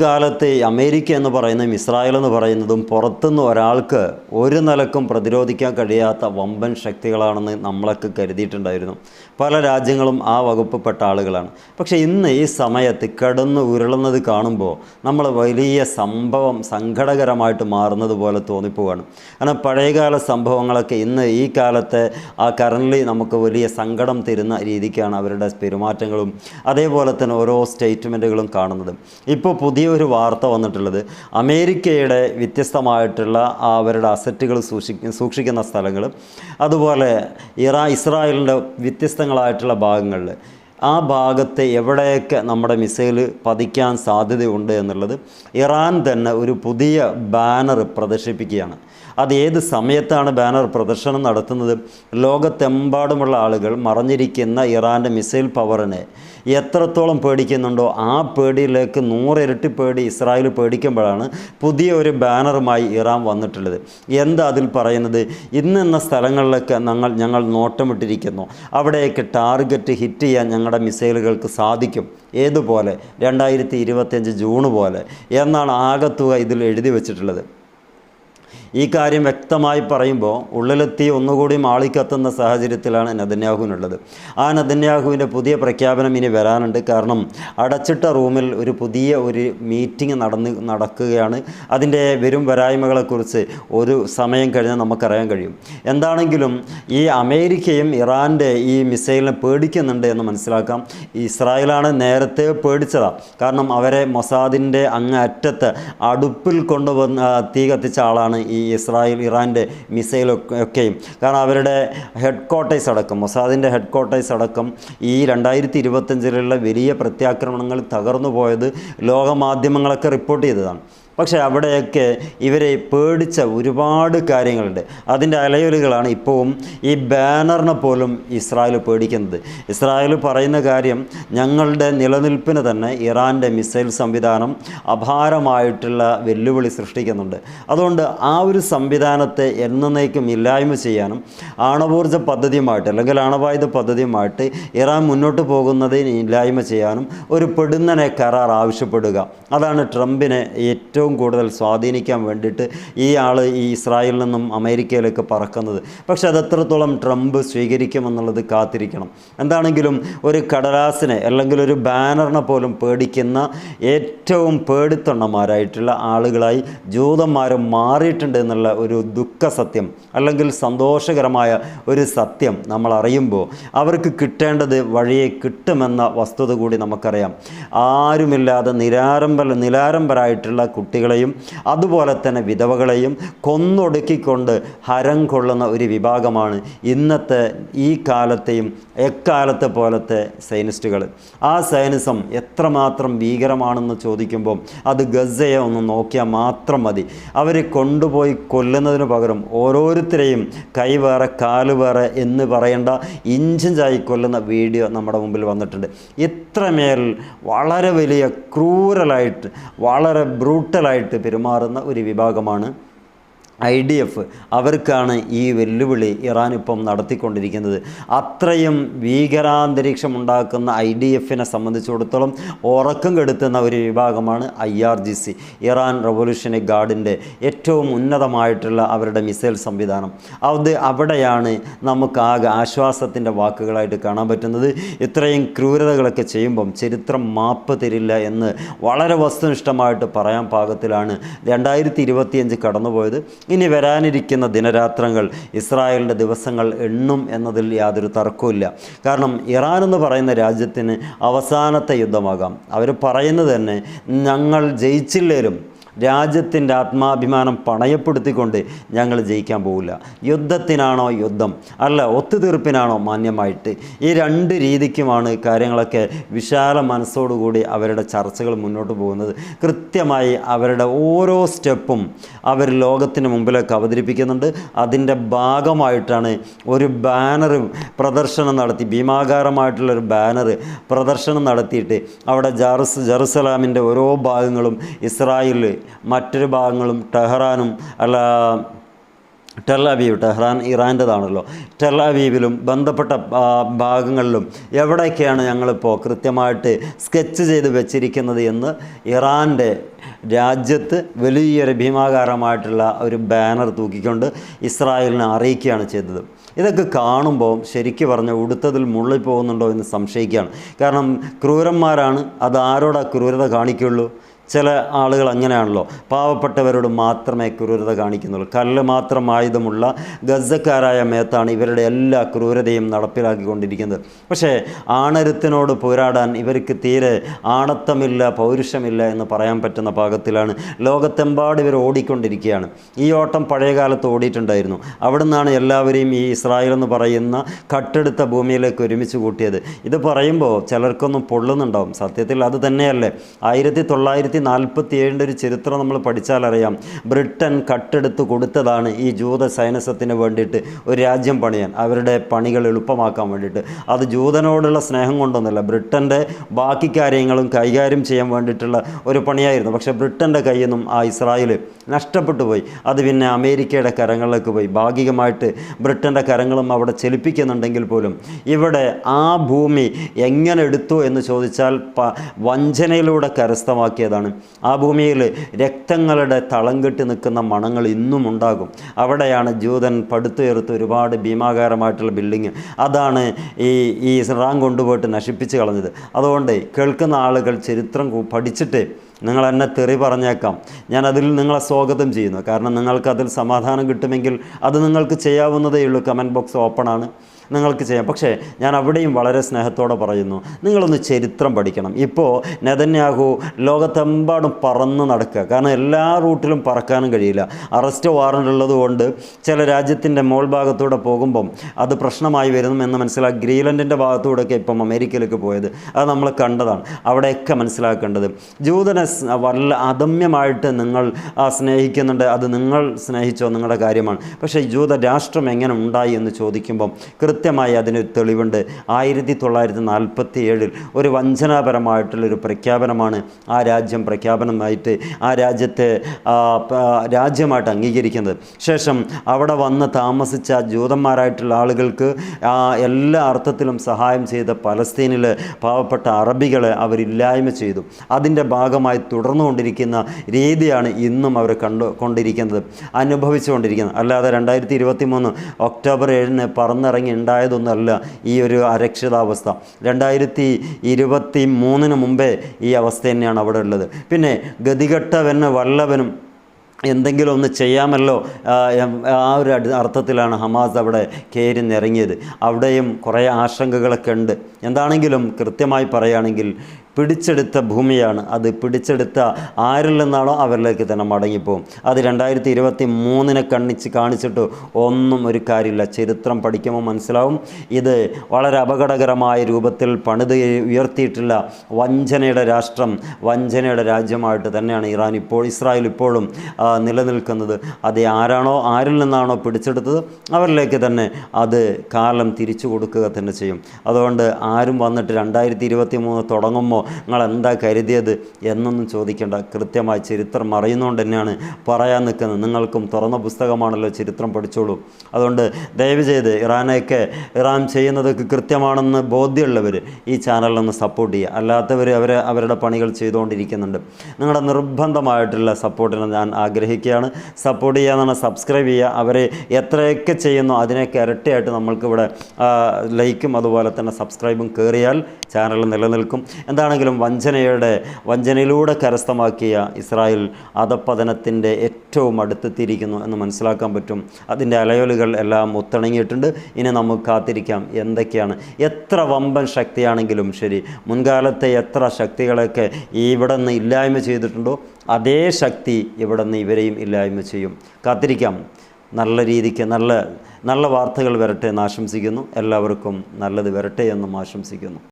കാലത്ത് അമേരിക്ക എന്ന് പറയുന്നതും ഇസ്രായേൽ എന്ന് പറയുന്നതും പുറത്തുനിന്ന് ഒരാൾക്ക് ഒരു നിലക്കും പ്രതിരോധിക്കാൻ കഴിയാത്ത വമ്പൻ ശക്തികളാണെന്ന് നമ്മളൊക്കെ കരുതിയിട്ടുണ്ടായിരുന്നു. പല രാജ്യങ്ങളും ആ വകുപ്പിൽപ്പെട്ട ആളുകളാണ്. പക്ഷേ ഇന്ന് ഈ സമയത്ത് കിടന്ന് ഉരുളുന്നത് കാണുമ്പോൾ നമ്മൾ വലിയ സംഭവം സങ്കടകരമായിട്ട് മാറുന്നത് പോലെ തോന്നിപ്പോവാണ്. കാരണം പഴയകാല സംഭവങ്ങളൊക്കെ ഇന്ന് ഈ കാലത്തെ ആ കറൻലി നമുക്ക് വലിയ സങ്കടം തരുന്ന രീതിക്കാണ് അവരുടെ പെരുമാറ്റങ്ങളും അതേപോലെ തന്നെ ഓരോ സ്റ്റേറ്റ്മെന്റുകളും കാണുന്നത്. ഇപ്പോൾ പുതിയൊരു വാർത്ത വന്നിട്ടുള്ളത്. അമേരിക്കയുടെ വ്യത്യസ്തമായിട്ടുള്ള അവരുടെ അസറ്റുകൾ സൂക്ഷിക്കുന്ന സൂക്ഷിക്കുന്ന സ്ഥലങ്ങൾ. അതുപോലെ ഇറാ ഇസ്രായേലിന്റെ വ്യത്യസ്തങ്ങളായിട്ടുള്ള ഭാഗങ്ങളിൽ. ആ ഭാഗത്തെ എവിടെയൊക്കെ നമ്മുടെ മിസൈൽ പതിക്കാൻ സാധ്യതയുണ്ട് എന്നുള്ളത് ഇറാൻ തന്നെ ഒരു പുതിയ ബാനർ പ്രദർശിപ്പിക്കുകയാണ്. അത് ഏത് സമയത്താണ് ബാനർ പ്രദർശനം നടത്തുന്നത്? ലോകത്തെമ്പാടുമുള്ള ആളുകൾ മറഞ്ഞിരിക്കുന്ന ഇറാന്റെ മിസൈൽ പവറിനെ എത്രത്തോളം പേടിക്കുന്നുണ്ടോ? ആ പേടിയിലേക്ക് നൂറിരട്ടി പേടി ഇസ്രായേൽ പേടിക്കുമ്പോഴാണ് പുതിയ ഒരു ബാനറുമായി ഇറാൻ വന്നിട്ടുള്ളത്. എന്താ അതിൽ പറയുന്നത്? ഇന്നെന്ന സ്ഥലങ്ങളിലൊക്കെ ഞങ്ങൾ ഞങ്ങൾ നോട്ടമിട്ടിരിക്കുന്നു. അവിടെയൊക്കെ ടാർഗറ്റ് ഹിറ്റ് ചെയ്യാൻ ഞങ്ങളുടെ മിസൈലുകൾക്ക് സാധിക്കും. ഏതുപോലെ? രണ്ടായിരത്തി ഇരുപത്തിയഞ്ച് ജൂൺ പോലെ. എന്നാണ് ആകത്തുക ഇതിൽ എഴുതി വച്ചിട്ടുള്ളത്. ഈ കാര്യം വ്യക്തമായി പറയുമ്പോൾ ഉള്ളിലെത്തി ഒന്നുകൂടി മാളിക്കത്തുന്ന സാഹചര്യത്തിലാണ് നദന്യാഹുവിനുള്ളത്. ആ നദന്യാഹുവിന്റെ പുതിയ പ്രഖ്യാപനം ഇനി വരാനുണ്ട്. കാരണം അടച്ചിട്ട റൂമിൽ ഒരു പുതിയ ഒരു മീറ്റിംഗ് നടന്ന് നടക്കുകയാണ്. അതിന്റെ വരും വരായ്മകളെക്കുറിച്ച് ഒരു സമയം കഴിഞ്ഞാൽ നമുക്കറിയാൻ കഴിയും. എന്താണെങ്കിലും ഈ അമേരിക്കയും ഇറാന്റെ ഈ മിസൈലിനെ പേടിക്കുന്നുണ്ട് എന്ന് മനസ്സിലാക്കാം. ഇസ്രായേലാണ് നേരത്തെ പേടിച്ചതാണ് കാരണം അവരെ മൊസാദിന്റെ അങ്ങ് അറ്റത്ത് അടുപ്പിൽ കൊണ്ടുവന്ന് തീ കത്തിച്ച ആളാണ് ഇസ്രായേൽ ഇറാന്റെ മിസൈലൊക്കെ ഒക്കെയും. കാരണം അവരുടെ ഹെഡ് ക്വാർട്ടേഴ്സ് അടക്കം മൊസാദിന്റെ ഹെഡ് ക്വാർട്ടേഴ്സ് അടക്കം ഈ രണ്ടായിരത്തി ഇരുപത്തഞ്ചിലുള്ള വലിയ പ്രത്യാക്രമണങ്ങൾ തകർന്നു പോയത് ലോകമാധ്യമങ്ങളൊക്കെ റിപ്പോർട്ട് ചെയ്തതാണ്. പക്ഷേ അവിടെയൊക്കെ ഇവരെ പേടിച്ച ഒരുപാട് കാര്യങ്ങളുണ്ട്. അതിന്റെ അലയൊലികളാണ് ഇപ്പോഴും ഈ ബാനറിനെ പോലും ഇസ്രായേൽ പേടിക്കുന്നത്. ഇസ്രായേൽ പറയുന്ന കാര്യം ഞങ്ങളുടെ നിലനിൽപ്പിന് തന്നെ ഇറാന്റെ മിസൈൽ സംവിധാനം അപാരമായിട്ടുള്ള വെല്ലുവിളി സൃഷ്ടിക്കുന്നുണ്ട്. അതുകൊണ്ട് ആ ഒരു സംവിധാനത്തെ എന്നേക്കും ഇല്ലായ്മ ചെയ്യാനും ആണവോർജ പദ്ധതിയുമായിട്ട് അല്ലെങ്കിൽ ആണവായുധ പദ്ധതിയുമായിട്ട് ഇറാൻ മുന്നോട്ട് പോകുന്നതിന് ഇല്ലായ്മ ചെയ്യാനും ഒരു പെടുന്നനെ കരാർ ആവശ്യപ്പെടുക. അതാണ് ട്രംപിനെ ഏറ്റവും കൂടുതൽ സ്വാധീനിക്കാൻ വേണ്ടിയിട്ട് ഈ ആൾ ഈ ഇസ്രായേലിൽ നിന്നും അമേരിക്കയിലേക്ക് പറക്കുന്നത്. പക്ഷേ അത് എത്രത്തോളം ട്രംപ് സ്വീകരിക്കുമെന്നുള്ളത് കാത്തിരിക്കണം. എന്താണെങ്കിലും ഒരു കടലാസിനെ അല്ലെങ്കിൽ ഒരു ബാനറിനെ പോലും പേടിക്കുന്ന ഏറ്റവും പേടിത്തൊണ്ണന്മാരായിട്ടുള്ള ആളുകളായി ജൂതന്മാരും മാറിയിട്ടുണ്ട് എന്നുള്ള ഒരു ദുഃഖ സത്യം അല്ലെങ്കിൽ സന്തോഷകരമായ ഒരു സത്യം നമ്മൾ അറിയുമ്പോൾ അവർക്ക് കിട്ടേണ്ടത് വഴിയെ കിട്ടുമെന്ന വസ്തുത കൂടി നമുക്കറിയാം. ആരുമില്ലാതെ നിരാരംബ നിലാരംബരായിട്ടുള്ള കുട്ടികളെയും അതുപോലെ തന്നെ വിധവകളെയും കൊന്നൊടുക്കിക്കൊണ്ട് ഹരം കൊള്ളുന്ന ഒരു വിഭാഗമാണ് ഇന്നത്തെ ഈ കാലത്തെയും എക്കാലത്തെ പോലത്തെ സൈനിസ്റ്റുകൾ ആ സൈനിസം എത്രമാത്രം ഭീകരമാണെന്ന് ചോദിക്കുമ്പോൾ അത് ഗസയെ ഒന്ന് നോക്കിയാൽ മാത്രം മതി. അവരെ കൊണ്ടുപോയി കൊല്ലുന്നതിന് പകരം ഓരോരുത്തരെയും കൈ വേറെ കാൽ വേറെ എന്ന് പറയേണ്ട ഇഞ്ചിഞ്ചായി കൊല്ലുന്ന വീഡിയോ നമ്മുടെ മുമ്പിൽ വന്നിട്ടുണ്ട്. ഇത്രമേൽ വളരെ വലിയ ക്രൂരലായിട്ട് വളരെ ബ്രൂട്ടലായിട്ട് പെരുമാറുന്ന ഒരു വിഭാഗമാണ് ഐ ഡി എഫ് അവർക്കാണ് ഈ വെല്ലുവിളി ഇറാൻ ഇപ്പം നടത്തിക്കൊണ്ടിരിക്കുന്നത്. അത്രയും ഭീകരാന്തരീക്ഷം ഉണ്ടാക്കുന്ന ഐ ഡി എഫിനെ സംബന്ധിച്ചിടത്തോളം ഉറക്കം കെടുത്തുന്ന ഒരു വിഭാഗമാണ് I R G C Iran revolutionary ഗാർഡിന്റെ ഏറ്റവും ഉന്നതമായിട്ടുള്ള അവരുടെ മിസൈൽ സംവിധാനം. അത് അവിടെയാണ് നമുക്ക് ആകെ ആശ്വാസത്തിന്റെ വാക്കുകളായിട്ട് കാണാൻ പറ്റുന്നത്. ഇത്രയും ക്രൂരതകളൊക്കെ ചെയ്യുമ്പം ചരിത്രം മാപ്പ് തരില്ല എന്ന് വളരെ വസ്തുനിഷ്ഠമായിട്ട് പറയാൻ പാകത്തിലാണ് രണ്ടായിരത്തി ഇരുപത്തിയഞ്ച് കടന്നുപോയത്. ഇനി വരാനിരിക്കുന്ന ദിനരാത്രങ്ങൾ ഇസ്രായേലിന്റെ ദിവസങ്ങൾ എണ്ണും എന്നതിൽ യാതൊരു തർക്കവുമില്ല. കാരണം ഇറാൻ എന്ന് പറയുന്ന രാജ്യത്തിന് അവസാനത്തെ യുദ്ധമാകാം. അവർ പറയുന്നത് തന്നെ ഞങ്ങൾ ജയിച്ചില്ലേലും രാജ്യത്തിന്റെ ആത്മാഭിമാനം പണയപ്പെടുത്തിക്കൊണ്ട് ഞങ്ങൾ ജയിക്കാൻ പോകില്ല യുദ്ധത്തിനാണോ യുദ്ധം? അല്ല ഒത്തുതീർപ്പിനാണോ മാന്യമായിട്ട്? ഈ രണ്ട് രീതിക്കുമാണ് കാര്യങ്ങളൊക്കെ വിശാല മനസ്സോടുകൂടി അവരുടെ ചർച്ചകൾ മുന്നോട്ട് പോകുന്നത്. കൃത്യമായി അവരുടെ ഓരോ സ്റ്റെപ്പും അവർ ലോകത്തിന് മുമ്പിലേക്ക് അവതരിപ്പിക്കുന്നുണ്ട്. അതിന്റെ ഭാഗമായിട്ടാണ് ഒരു ബാനർ പ്രദർശനം നടത്തി ഭീമാകാരമായിട്ടുള്ളൊരു ബാനർ പ്രദർശനം നടത്തിയിട്ട് അവിടെ ജറുസ് ജറുസലാമിന്റെ ഓരോ ഭാഗങ്ങളും ഇസ്രായേൽ മറ്റൊരു ഭാഗങ്ങളും ടെഹ്റാനും അല്ല ടെൽ അവീവ് ടെഹ്റാൻ ഇറാന്റെതാണല്ലോ. ടെൽ അവീവിലും ബന്ധപ്പെട്ട ഭാഗങ്ങളിലും എവിടെയൊക്കെയാണ് ഞങ്ങളിപ്പോൾ കൃത്യമായിട്ട് സ്കെച്ച് ചെയ്ത് വെച്ചിരിക്കുന്നത് എന്ന് ഇറാന്റെ രാജ്യത്ത് വലിയൊരു ഭീമാകാരമായിട്ടുള്ള ഒരു ബാനർ തൂക്കിക്കൊണ്ട് ഇസ്രായേലിനെ അറിയിക്കുകയാണ് ചെയ്തത്. ഇതൊക്കെ കാണുമ്പോൾ ശരിക്ക് പറഞ്ഞ ഉടുത്തതിൽ മുള്ളിൽ പോകുന്നുണ്ടോ എന്ന് സംശയിക്കുകയാണ്. കാരണം ക്രൂരന്മാരാണ് അത് ആരോടാ ക്രൂരത കാണിക്കുള്ളൂ? ചില ആളുകൾ അങ്ങനെയാണല്ലോ. പാവപ്പെട്ടവരോട് മാത്രമേ ക്രൂരത കാണിക്കുന്നുള്ളൂ. കല്ല് മാത്രം ആയുധമുള്ള ഗസക്കാരായ മേത്താണ് ഇവരുടെ എല്ലാ ക്രൂരതയും നടപ്പിലാക്കിക്കൊണ്ടിരിക്കുന്നത്. പക്ഷേ ആണരത്തിനോട് പോരാടാൻ ഇവർക്ക് തീരെ ആണത്തമില്ല പൗരുഷമില്ല എന്ന് പറയാൻ പറ്റുന്ന പാകത്തിലാണ് ലോകത്തെമ്പാട് ഇവർ ഓടിക്കൊണ്ടിരിക്കുകയാണ്. ഈ ഓട്ടം പഴയ ഓടിയിട്ടുണ്ടായിരുന്നു. അവിടെ നിന്നാണ് എല്ലാവരെയും ഈ ഇസ്രായേൽ എന്ന് പറയുന്ന കട്ടെടുത്ത ഭൂമിയിലേക്ക് ഒരുമിച്ച് കൂട്ടിയത്. ഇത് പറയുമ്പോൾ ചിലർക്കൊന്നും പൊള്ളുന്നുണ്ടാവും. സത്യത്തിൽ അത് തന്നെയല്ലേ? ആയിരത്തി തൊള്ളായിരത്തി നാൽപ്പത്തി ഏഴിന്റെ ഒരു ചരിത്രം നമ്മൾ പഠിച്ചാലറിയാം. ബ്രിട്ടൻ കട്ടെടുത്ത് കൊടുത്തതാണ് ഈ ജൂത സൈനസത്തിന് വേണ്ടിയിട്ട് ഒരു രാജ്യം പണിയാൻ. അവരുടെ പണികൾ എളുപ്പമാക്കാൻ വേണ്ടിയിട്ട്. അത് ജൂതനോടുള്ള സ്നേഹം കൊണ്ടൊന്നുമല്ല. ബ്രിട്ടന്റെ ബാക്കി കാര്യങ്ങളും കൈകാര്യം ചെയ്യാൻ വേണ്ടിയിട്ടുള്ള ഒരു പണിയായിരുന്നു. പക്ഷേ ബ്രിട്ടന്റെ കയ്യിൽ നിന്നും ആ ഇസ്രായേൽ നഷ്ടപ്പെട്ടു പോയി. അത് പിന്നെ അമേരിക്കയുടെ കരങ്ങളിലേക്ക് പോയി. ഭാഗികമായിട്ട് ബ്രിട്ടന്റെ കരങ്ങളും അവിടെ ചലിപ്പിക്കുന്നുണ്ടെങ്കിൽ പോലും ഇവിടെ ആ ഭൂമി എങ്ങനെ എടുത്തു എന്ന് ചോദിച്ചാൽ വഞ്ചനയിലൂടെ കരസ്ഥമാക്കിയതാണ്. ആ ഭൂമിയിൽ രക്തങ്ങളുടെ തളം കെട്ടി നിൽക്കുന്ന മണങ്ങൾ ഇന്നും ഉണ്ടാകും. അവിടെയാണ് ജൂതൻ പടുത്തുയർത്ത് ഒരുപാട് ഭീമാകാരമായിട്ടുള്ള ബിൽഡിങ്. അതാണ് ഈ ഈ ഇറാൻ കൊണ്ടുപോയിട്ട് നശിപ്പിച്ച് കളഞ്ഞത്. അതുകൊണ്ട് കേൾക്കുന്ന ആളുകൾ ചരിത്രം പഠിച്ചിട്ട് നിങ്ങൾ എന്നെ തെറി പറഞ്ഞേക്കാം. ഞാൻ അതിൽ നിങ്ങളെ സ്വാഗതം ചെയ്യുന്നു. കാരണം നിങ്ങൾക്ക് അതിൽ സമാധാനം കിട്ടുമെങ്കിൽ അത് നിങ്ങൾക്ക് ചെയ്യാവുന്നതേ ഉള്ളൂ. കമന്റ് ബോക്സ് ഓപ്പൺ ആണ്. നിങ്ങൾക്ക് ചെയ്യാം. പക്ഷേ ഞാൻ അവിടെയും വളരെ സ്നേഹത്തോടെ പറയുന്നു നിങ്ങളൊന്ന് ചരിത്രം പഠിക്കണം. ഇപ്പോൾ നെതന്യാഹു ലോകത്തെമ്പാടും പറന്ന് നടക്കുക. കാരണം എല്ലാ റൂട്ടിലും പറക്കാനും കഴിയില്ല. അറസ്റ്റ് വാറണ്ട് ഉള്ളതുകൊണ്ട് ചില രാജ്യത്തിന്റെ മോൾ ഭാഗത്തൂടെ പോകുമ്പം അത് പ്രശ്നമായി വരുന്നു എന്ന് മനസ്സിലാക്കി ഗ്രീലൻഡിന്റെ ഭാഗത്തൂടെയൊക്കെ ഇപ്പം അമേരിക്കയിലേക്ക് പോയത്. അത് നമ്മൾ കണ്ടതാണ്. അവിടെയൊക്കെ മനസ്സിലാക്കേണ്ടത്. ജൂതനെ വല്ല അദമ്യമായിട്ട് നിങ്ങൾ സ്നേഹിക്കുന്നുണ്ട്. അത് നിങ്ങൾ സ്നേഹിച്ചോ? നിങ്ങളുടെ കാര്യമാണ്. പക്ഷേ ജൂത രാഷ്ട്രം എങ്ങനെ ഉണ്ടായി എന്ന് ചോദിക്കുമ്പം കൃത്യമായി അതിന് തെളിവുണ്ട്. ആയിരത്തി തൊള്ളായിരത്തി നാൽപ്പത്തി ഏഴിൽ ഒരു വഞ്ചനാപരമായിട്ടുള്ളൊരു പ്രഖ്യാപനമാണ് ആ രാജ്യം പ്രഖ്യാപനമായിട്ട് ആ രാജ്യത്തെ രാജ്യമായിട്ട് അംഗീകരിക്കുന്നത്. ശേഷം അവിടെ വന്ന് താമസിച്ച ജൂതന്മാരായിട്ടുള്ള ആളുകൾക്ക് എല്ലാ അർത്ഥത്തിലും സഹായം ചെയ്ത പലസ്തീനിൽ പാവപ്പെട്ട അറബികളെ അവരില്ലായ്മ ചെയ്തു. അതിന്റെ ഭാഗമായി തുടർന്നുകൊണ്ടിരിക്കുന്ന രീതിയാണ് ഇന്നും അവർ കണ്ടു കൊണ്ടിരിക്കുന്നത് അനുഭവിച്ചുകൊണ്ടിരിക്കുന്നത്. അല്ലാതെ രണ്ടായിരത്തി ഇരുപത്തി മൂന്ന് ഒക്ടോബർ ഏഴിന് പറന്നിറങ്ങി ഉണ്ടായതൊന്നുമല്ല ഈ ഒരു അരക്ഷിതാവസ്ഥ. രണ്ടായിരത്തി ഇരുപത്തി മൂന്നിന് മുമ്പേ ഈ അവസ്ഥ തന്നെയാണ് അവിടെ ഉള്ളത്. പിന്നെ ഗതികെട്ടവന് വല്ലവനും എന്തെങ്കിലും ഒന്ന് ചെയ്യാമല്ലോ ആ, ഒരു അർത്ഥത്തിലാണ് ഹമാസ് അവിടെ കയറി നിറങ്ങിയത് അവിടെയും കുറേ ആശങ്കകളൊക്കെ ഉണ്ട്. എന്താണെങ്കിലും കൃത്യമായി പറയുകയാണെങ്കിൽ പിടിച്ചെടുത്ത ഭൂമിയാണ്. അത് പിടിച്ചെടുത്ത ആരിൽ നിന്നാണോ അവരിലേക്ക് തന്നെ മടങ്ങിപ്പോവും. അത് രണ്ടായിരത്തി ഇരുപത്തി മൂന്നിനെ കണ്ണിച്ച് കാണിച്ചിട്ട് ഒന്നും ഒരു കാര്യമില്ല. ചരിത്രം പഠിക്കുമ്പോൾ മനസ്സിലാവും. ഇത് വളരെ അപകടകരമായ രൂപത്തിൽ പണിത് ഉയർത്തിയിട്ടുള്ള വഞ്ചനയുടെ രാഷ്ട്രം വഞ്ചനയുടെ രാജ്യമായിട്ട് തന്നെയാണ് ഇറാൻ ഇപ്പോൾ ഇസ്രായേൽ ഇപ്പോഴും നിലനിൽക്കുന്നത്. അത് ആരാണോ ആരിൽ നിന്നാണോ പിടിച്ചെടുത്തത് അവരിലേക്ക് തന്നെ അത് കാലം തിരിച്ചു കൊടുക്കുക തന്നെ ചെയ്യും. അതുകൊണ്ട് ആരും വന്നിട്ട് രണ്ടായിരത്തി ഇരുപത്തി മൂന്ന് തുടങ്ങുമ്പോൾ നിങ്ങൾ എന്താ കരുതിയത് എന്നൊന്നും ചോദിക്കേണ്ട. കൃത്യമായി ചരിത്രം അറിയുന്നതുകൊണ്ട് തന്നെയാണ് പറയാൻ നിൽക്കുന്നത്. നിങ്ങൾക്കും തുറന്ന പുസ്തകമാണല്ലോ ചരിത്രം പഠിച്ചോളൂ. അതുകൊണ്ട് ദയവ് ചെയ്ത് ഇറാനെയൊക്കെ ഇറാൻ ചെയ്യുന്നതൊക്കെ കൃത്യമാണെന്ന് ബോധ്യമുള്ളവർ ഈ ചാനലൊന്ന് സപ്പോർട്ട് ചെയ്യുക. അല്ലാത്തവർ അവർ അവരുടെ പണികൾ ചെയ്തുകൊണ്ടിരിക്കുന്നുണ്ട്. നിങ്ങളുടെ നിർബന്ധമായിട്ടുള്ള സപ്പോർട്ടിനെ ഞാൻ ആഗ്രഹിക്കുകയാണ്. സപ്പോർട്ട് ചെയ്യാന്നാണ് സബ്സ്ക്രൈബ് ചെയ്യുക. അവരെ എത്രയൊക്കെ ചെയ്യുന്നു അതിനൊക്കെ ഇരട്ടിയായിട്ട് നമ്മൾക്കിവിടെ ലൈക്കും അതുപോലെ തന്നെ സബ്സ്ക്രൈബും കയറിയാൽ ചാനൽ നിലനിൽക്കും. എന്താണെങ്കിലും വഞ്ചനയുടെ വഞ്ചനയിലൂടെ കരസ്ഥമാക്കിയ ഇസ്രായേൽ അധപ്പതനത്തിന്റെ ഏറ്റവും അടുത്തെത്തിയിരിക്കുന്നു എന്ന് മനസ്സിലാക്കാൻ പറ്റും. അതിന്റെ അലയോലുകൾ എല്ലാം ഒത്തിണങ്ങിയിട്ടുണ്ട്. ഇനി നമുക്ക് കാത്തിരിക്കാം എന്തൊക്കെയാണ് എത്ര വമ്പൻ ശക്തിയാണെങ്കിലും ശരി മുൻകാലത്തെ എത്ര ശക്തികളൊക്കെ ഇവിടെ നിന്ന് ഇല്ലായ്മ ചെയ്തിട്ടുണ്ടോ അതേ ശക്തി ഇവിടെ നിന്ന് ഇവരെയും ഇല്ലായ്മ ചെയ്യും. കാത്തിരിക്കാം. നല്ല രീതിക്ക് നല്ല നല്ല വാർത്തകൾ വരട്ടെ എന്ന് ആശംസിക്കുന്നു. എല്ലാവർക്കും നല്ലത് വരട്ടെ എന്നും ആശംസിക്കുന്നു.